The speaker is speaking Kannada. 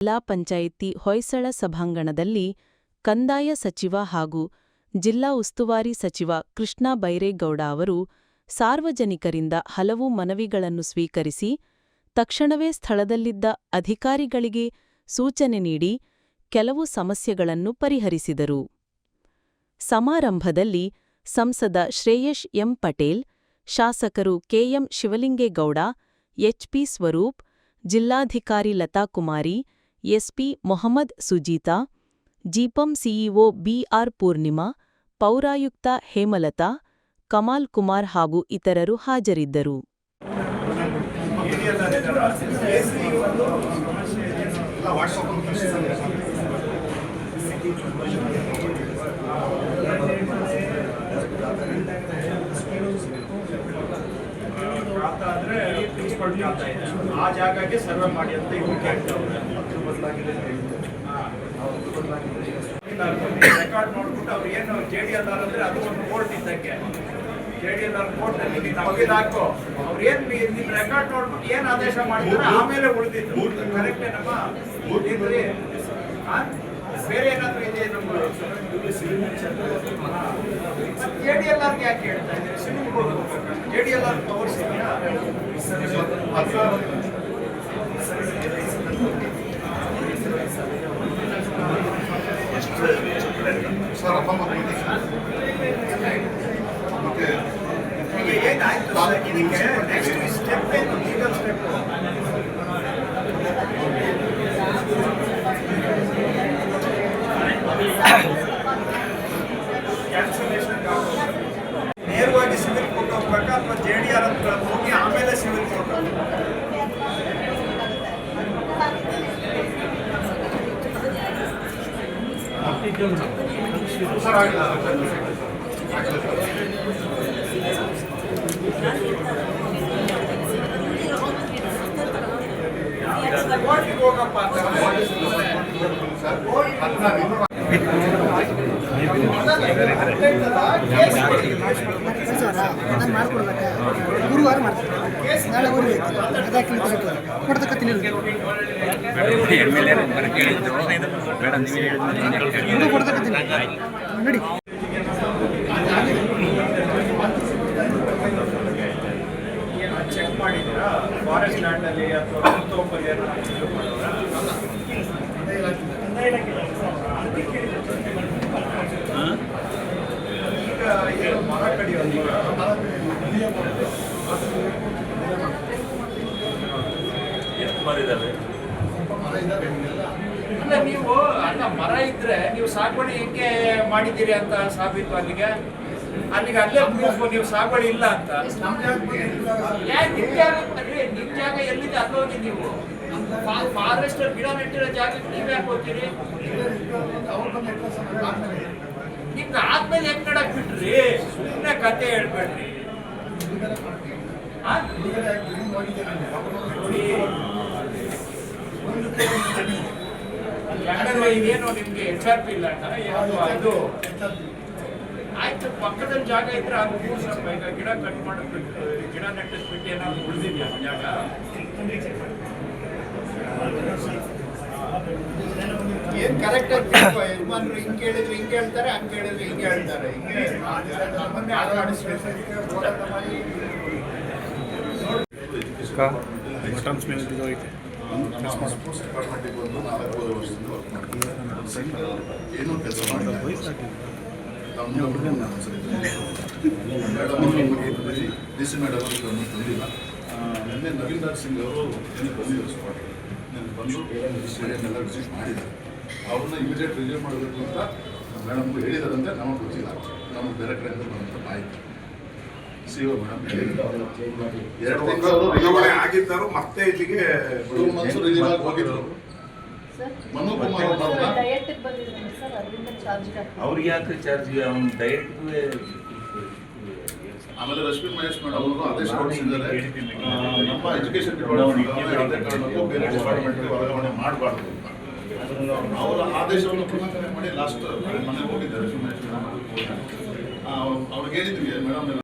ಜಿಲ್ಲಾ ಪಂಚಾಯಿತಿ ಹೊಯ್ಸಳ ಸಭಾಂಗಣದಲ್ಲಿ ಕಂದಾಯ ಸಚಿವ ಹಾಗೂ ಜಿಲ್ಲಾ ಉಸ್ತುವಾರಿ ಸಚಿವ ಕೃಷ್ಣ ಬೈರೇಗೌಡ ಅವರು ಸಾರ್ವಜನಿಕರಿಂದ ಹಲವು ಮನವಿಗಳನ್ನು ಸ್ವೀಕರಿಸಿ ತಕ್ಷಣವೇ ಸ್ಥಳದಲ್ಲಿದ್ದ ಅಧಿಕಾರಿಗಳಿಗೆ ಸೂಚನೆ ನೀಡಿ ಕೆಲವು ಸಮಸ್ಯೆಗಳನ್ನು ಪರಿಹರಿಸಿದರು. ಸಮಾರಂಭದಲ್ಲಿ ಸಂಸದ ಶ್ರೇಯಶ್ ಎಂ ಪಟೇಲ್, ಶಾಸಕರು ಕೆಎಂ ಶಿವಲಿಂಗೇಗೌಡ ಎಚ್ಪಿ ಸ್ವರೂಪ್, ಜಿಲ್ಲಾಧಿಕಾರಿ ಲತಾಕುಮಾರಿ ಎಸ್ಪಿ ಮೊಹಮ್ಮದ್ ಸುಜೀತಾ, ಜಿಪಂ ಸಿಇಒ ಬಿಆರ್ ಪೂರ್ಣಿಮಾ, ಪೌರಾಯುಕ್ತ ಹೇಮಲತಾ, ಕಮಾಲ್ ಕುಮಾರ್ ಹಾಗೂ ಇತರರು ಹಾಜರಿದ್ದರು. ಆ ಜಾಗಕ್ಕೆ ಸರ್ವೆ ಮಾಡಿ ಅಂತ ಕೇಳ್ತಾವ್ರೆ ರೆಕಾರ್ಡ್ ನೋಡ್ಬಿಟ್ಟು ಅವ್ರು ಏನು ಜೆ ಡಿ ಎಲ್ ಆರ್ ಅಂದ್ರೆ ಅದು ಒಂದು court ಇದ್ದಕ್ಕೆ. J D L R court ಅಲ್ಲಿ ನೀನು ವಕೀಲ್ ಹಾಕೋ. ಅವ್ರು ಏನ್ ನಿಮ್ ರೆಕಾರ್ಡ್ ನೋಡ್ಬಿಟ್ಟು ಏನ್ ಆದೇಶ ಮಾಡಿದ್ರೆ ಆಮೇಲೆ ಉಳಿದಿದ್ದು. ಕರೆಕ್ಟ್ ಏನಮ್ಮ ಇದ್ರಿ ಆ? ಬೇರೆ ಏನಾದ್ರು ಇದೆ ನಮ್ಮ ಜೆ ಡಿ ಎಲ್ ಆರ್ಗೆ ಯಾಕೆ ಹೇಳ್ತಾ ಇದ್ದೀರಿ? J D L R powers ಇದೆಯಾ ಸರ್ ಅಪ್ಪ ಮತ್ತೆ ಈಗ ಗುರುವಾರ ಮಾಡ್ತೀನಿ ನಾಳೆ ಹೋಗ್ತೀನಿ ಅದಕ್ಕೆ ಕೊಡ್ತಕ್ಕತ್ತೀನಿ ಇದು ಕೊಡ್ತಕ್ಕತ್ತೀನಿ ನೋಡಿ ಚೆಕ್ ಮಾಡಿದ್ದೀರಾ ಫಾರೆಸ್ಟ್ ಲ್ಯಾಂಡ್ ಅಲ್ಲಿ ಅಥವಾ ತೋಪಲ್ಲಿ ಏನಾದ್ರು ಇದು ಮಾಡೋರಾ? ಈಗ ಏನು ಮರ ಕಡಿಯೋದು ಅಲ್ಲ ನೀವು ಅಲ್ಲ ಮರ ಇದ್ರೆ ನೀವು ಸಾಗುವಳಿ ಹೆಂಗೆ ಮಾಡಿದ್ದೀರಿ ಅಂತ ಸಾಬೀತು ಅಲ್ಲಿಗೆ? ಅಲ್ಲಿಗೆ ಅಲ್ಲೇ ಪ್ರೂಫ್ ನೀವು ಸಾಗುವಳಿ ಇಲ್ಲ ಅಂತ. ಯಾಕೆ ನಿಮ್ ಜಾಗ ಅಲ್ರಿ, ನಿಮ್ ಜಾಗ ಎಲ್ಲಿದೆ? ಅಲ್ಲೋಗಿ ನೀವು. ಫಾರೆಸ್ಟ್ ಗಿಡ ನೆಟ್ಟಿರೋ ಜಾಗಕ್ಕೆ ನೀವ್ ಯಾಕೆ ಹೋಗ್ತೀರಿ? ನಿಮ್ಗೆ ಆದ್ಮೇಲೆ ಹೆಂಗ್ ನಡಕ್ ಬಿಟ್ರಿ? ಸುಮ್ಮನೆ ಕತೆ ಹೇಳ್ಬೇಡ್ರಿ. ಇದೇನು ನಿಮ್ಗೆ ಎಚ್ ಆರ್ ಪಿ ಇಲ್ಲ ಅಂತ. ಏನು ಇದು ಆಯ್ತು ಪಕ್ಕದಲ್ಲಿ ಜಾಗ ಇದ್ರೆ ಅದು ಸ್ವಲ್ಪ ಈಗ ಗಿಡ ಕಟ್ ಮಾಡಕ್ಬಿಟ್ಟು ಗಿಡ ನೆಟ್ಟಿಸ್ಬಿಟ್ಟು ಏನಾದ್ರು ಉಳಿದಿದ್ಯಾ ಜಾಗ? ಏನ್ ಕರೆಕ್ಟ್ ಆಗಿ ಯಜಮಾನ್ರು ಹಿಂಗ್ ಕೇಳಿದ್ರು ಹಿಂಗ್ ಹೇಳ್ತಾರೆ ಹಂಗ್ ಕೇಳಿದ್ರು ಹಿಂಗ್ ಹೇಳ್ತಾರೆ. ಹಿಂಗೆ ನಮ್ಮನ್ನೇ ಆಟ ಆಡಿಸ್ಬೇಕು ಬಟನ್ಸ್ ಮೇಲೆ ಬಿದ್ದೋಯ್ತು ಸ್ಪೋರ್ಟ್ಸ್ ಡಿಪಾರ್ಟ್ಮೆಂಟಿಗೆ ಬಂದು ನಾಲ್ಕು ವರ್ಕ್ ಏನೂ ಮೇಡಮ್ ಅವರು ಗಮನ ತಂದಿಲ್ಲ ಆ, ನಿನ್ನೆ ನವೀನ್ ರಾಜ್ ಸಿಂಗ್ ಅವರು ಬಂದಿದ್ರು ಸ್ಪಾಟ್ నేను ಬಂದು ಸ್ಟೇಡಿಯಂ ಎಲ್ಲ ವಿಸಿಟ್ ಅವ್ರನ್ನ ಇಮಿಡಿಯೇಟ್ ರಿಲೀವ್ ಮಾಡಬೇಕು ಅಂತ ಮೇಡಮ್ ಹೇಳಿದಾರಂತೆ ನಮಗೆ ಗೊತ್ತಿಲ್ಲ ನಮಗೆ ಬೇರೆ ಕಡೆಯಿಂದ ಬಂದಂಥ ಮಾಹಿತಿ ಸಿ ಒ ಮೇಡಮ್ ಎರಡು ತಿಂಗಳು ಅವರು ವರ್ಗಾವಣೆ ಆಗಿದ್ದರು ಮತ್ತೆ ಇಲ್ಲಿಗೆ ಟೂ ಮಂತ್ಸ್ ರಿಲೀವ್ ಹೋಗಿದ್ರು. ಮನು ಕುಮಾರ್ ಅವ್ರು ಬಂದ್ರ? ಡಯಟ್ ಸರ್ ಅದರಿಂದ ಚಾರ್ಜ್ ಅವ್ರಿಗೆ ಯಾಕೆ ಚಾರ್ಜ್ ಅವ್ನ ಡಯಟ್ ಆಮೇಲೆ ರಶ್ಮಿ ಮಹೇಶ್ ಮೇಡಮ್ ಅವರು ಆದೇಶ ಹೊರಡಿಸಿದ್ದಾರೆ. ನಮ್ಮ ಎಜುಕೇಶನ್ ಡಿಪಾರ್ಟ್ಮೆಂಟ್ ಯಾವುದೇ ಕಾರಣಕ್ಕೂ ಬೇರೆ ಡಿಪಾರ್ಟ್ಮೆಂಟ್ಗೆ ವರ್ಗಾವಣೆ ಮಾಡಬಾರ್ದು ಅಂತ. ಅವರ ಆದೇಶವನ್ನು ಉಲ್ಲಂಘನೆ ಮಾಡಿ ಲಾಸ್ಟ್ ಮನೆಗೆ ಹೋಗಿದ್ದಾರೆ ರಶ್ಮಿ ಮಹೇಶ್ ಮೇಡಮ್. ಅವ್ರಿಗೆ ಹೇಳಿದ್ವಿ ಮೇಡಮ್